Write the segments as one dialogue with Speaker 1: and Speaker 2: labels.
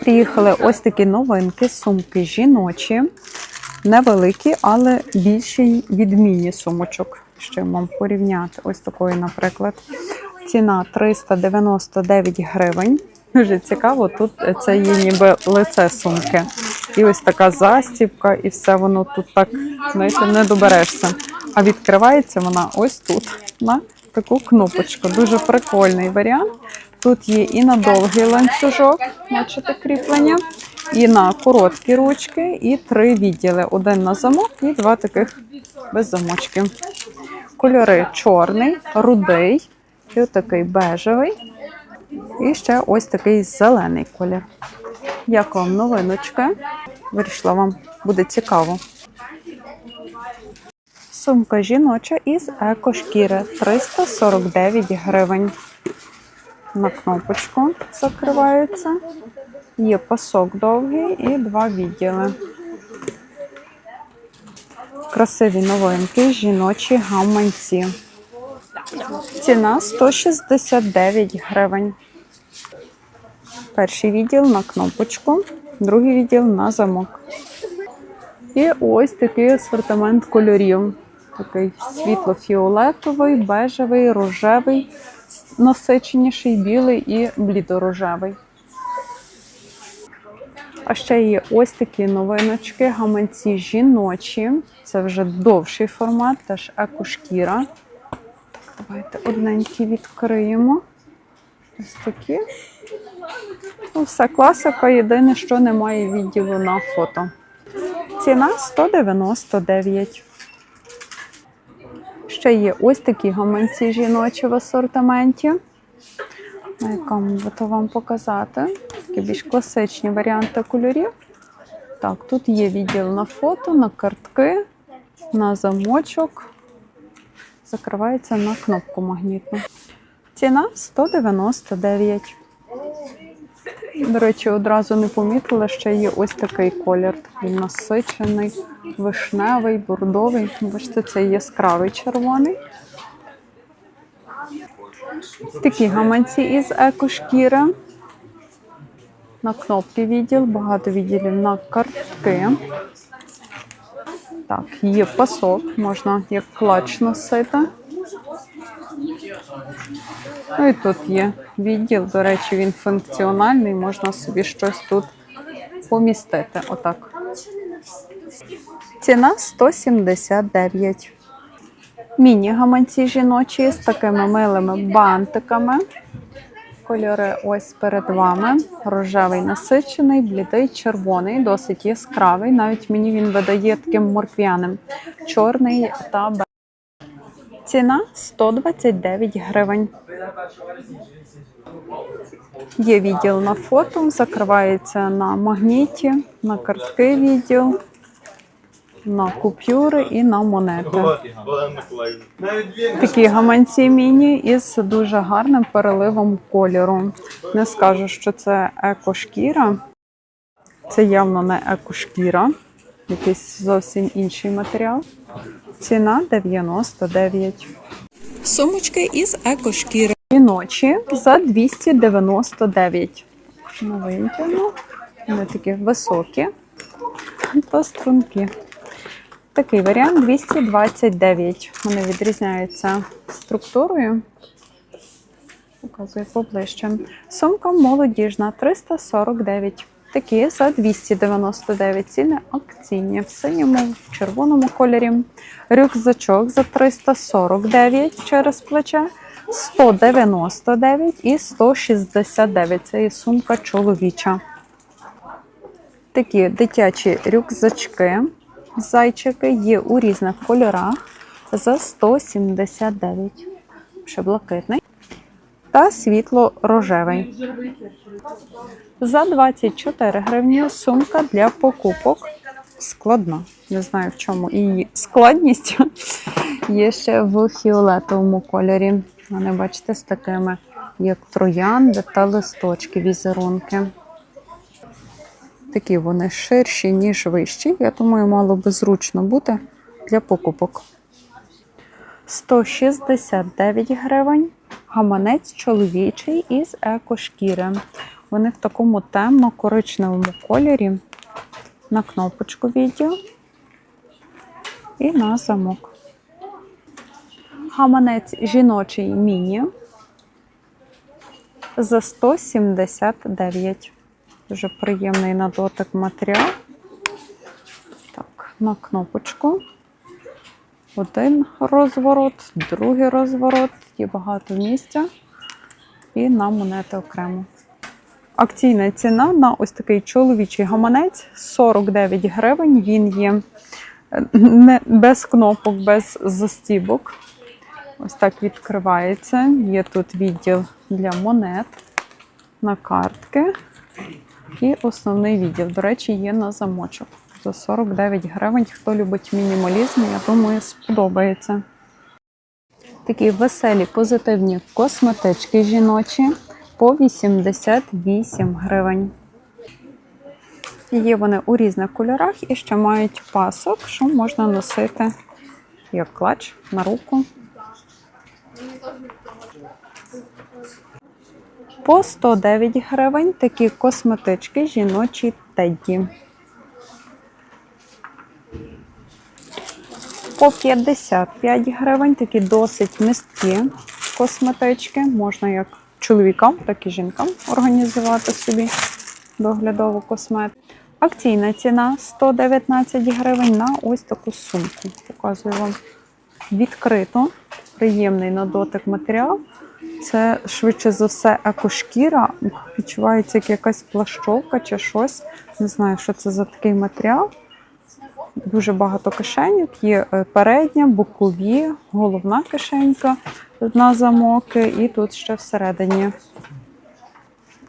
Speaker 1: Приїхали ось такі новинки, сумки жіночі, невеликі, але більші відмінні сумочок. Що вам порівняти? Ось такої, наприклад. Ціна 399 гривень. Дуже цікаво, тут це є ніби лице сумки. І ось така застібка, і все воно тут так, знаєте, не доберешся. А відкривається вона ось тут, на таку кнопочку. Дуже прикольний варіант. Тут є і на довгий ланцюжок, бачите, кріплення, і на короткі ручки, і три відділи. Один на замок і два таких без замочків. Кольори чорний, рудий, і отакий бежевий, і ще ось такий зелений колір. Як вам новиночка? Вирішила вам буде цікаво. Сумка жіноча із екошкіри 349 гривень. На кнопочку закривається. Є пасок довгий і два відділи. Красиві новинки, жіночі гаманці. Ціна 169 гривень. Перший відділ на кнопочку, другий відділ на замок. І ось такий асортимент кольорів. Такий світло-фіолетовий, бежевий, рожевий, насиченіший, білий і блідорожевий. А ще є ось такі новиночки, гаманці жіночі. Це вже довший формат, теж екошкіра. Давайте одненькі відкриємо. Ось такі. Ну, все класика, єдине, що немає відділу на фото. Ціна 199. Ще є ось такі гаманці жіночі в асортименті. Якому то вам показати. Такі більш класичні варіанти кольорів. Так, тут є відділ на фото, на картки, на замочок. Закривається на кнопку магнітну. Ціна 199. До речі, одразу не помітила, що є ось такий колір. Такий насичений, вишневий, бордовий. Бачите, це яскравий червоний. Такі гаманці із екошкіри. На кнопки відділ, багато відділів на картки. Так, є пасок, можна як клач носити. Ну і тут є відділ, до речі, він функціональний, можна собі щось тут помістити. Отак. Ціна 179. Міні-гаманці жіночі з такими милими бантиками. Кольори ось перед вами. Рожевий насичений, блідий, червоний, досить яскравий. Навіть мені він видає таким морквяним. Чорний та бежевий. Ціна 129 гривень. Є відділ на фото, закривається на магніті, на картки відділ, на купюри і на монети. Такі гаманці міні із дуже гарним переливом кольору. Не скажу, що це екошкіра. Це явно не екошкіра, якийсь зовсім інший матеріал. Ціна 99. Сумочки із екошкіри. Жіночі за 299. Новинки, ну, вони такі високі та струнки. Такий варіант 229. Вони відрізняються структурою. Показую поближче. Сумка молодіжна 349. Такі за 299 ціни акційні в синьому, в червоному кольорі. Рюкзачок за 349 через плече, 199 і 169. Це є сумка чоловіча. Такі дитячі рюкзачки, зайчики є у різних кольорах за 179. Ще блакитний. Та світло-рожевий. За 24 гривні сумка для покупок. Складна. Не знаю, в чому її складність. Є ще в фіолетовому кольорі. Вони, бачите, з такими, як троянди та листочки, візерунки. Такі вони ширші, ніж вищі. Я думаю, мало би зручно бути для покупок. 169 гривень. Гаманець чоловічий із екошкіри. Вони в такому темно-коричневому кольорі. На кнопочку відео і на замок. Гаманець жіночий міні за 179. Дуже приємний на дотик матеріал. Так, на кнопочку. Один розворот, другий розворот, є багато місця. І на монети окремо. Акційна ціна на ось такий чоловічий гаманець 49 гривень. Він є е, не без кнопок, без застібок. Ось так відкривається. Є тут відділ для монет на картки. І основний відділ, до речі, є на замочок. За 49 гривень. Хто любить мінімалізм, я думаю, сподобається. Такі веселі, позитивні косметички жіночі по 88 гривень. Є вони у різних кольорах і ще мають пасок, що можна носити як клач на руку. По 109 гривень такі косметички жіночі Тедді. По 55 гривень такі досить місткі косметички. Можна як чоловікам, так і жінкам організувати собі доглядову косметику. Акційна ціна 119 гривень на ось таку сумку. Показую вам відкрито, приємний на дотик матеріал. Це швидше за все екошкіра. Відчувається як якась плащовка чи щось. Не знаю, що це за такий матеріал. Дуже багато кишеньок. Є е, передня, бокові, головна кишенька на замоки, і тут ще всередині.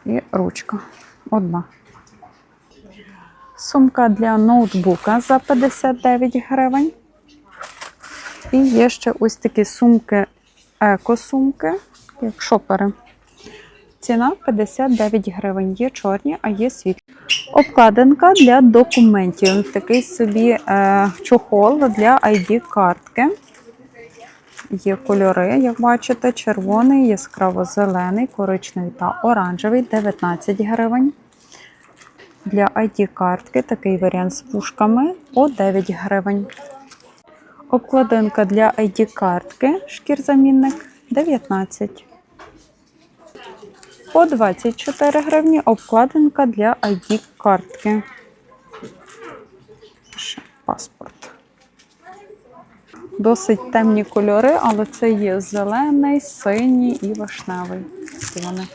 Speaker 1: І ручка. Одна. Сумка для ноутбука за 59 гривень. І є ще ось такі сумки, еко-сумки, як шопери. Ціна 59 гривень. Є чорні, а є світлі. Обкладинка для документів. Такий собі е, чохол для ID-картки. Є кольори, як бачите, червоний, яскраво-зелений, коричневий та оранжевий 19 гривень. Для ID-картки такий варіант з пушками по 9 гривень. Обкладинка для ID-картки, шкірзамінник 19. По 24 гривні обкладинка для ID-картки. Ще паспорт. Досить темні кольори, але це є зелений, синій і вишневий. Ці вони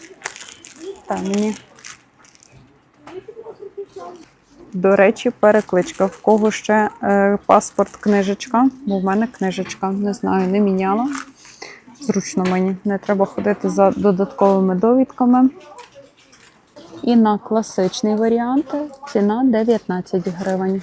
Speaker 1: темні. До речі, перекличка. В кого ще е, паспорт, книжечка, бо в мене книжечка, не знаю, не міняла зручно мені, не треба ходити за додатковими довідками. І на класичний варіант ціна 19 гривень.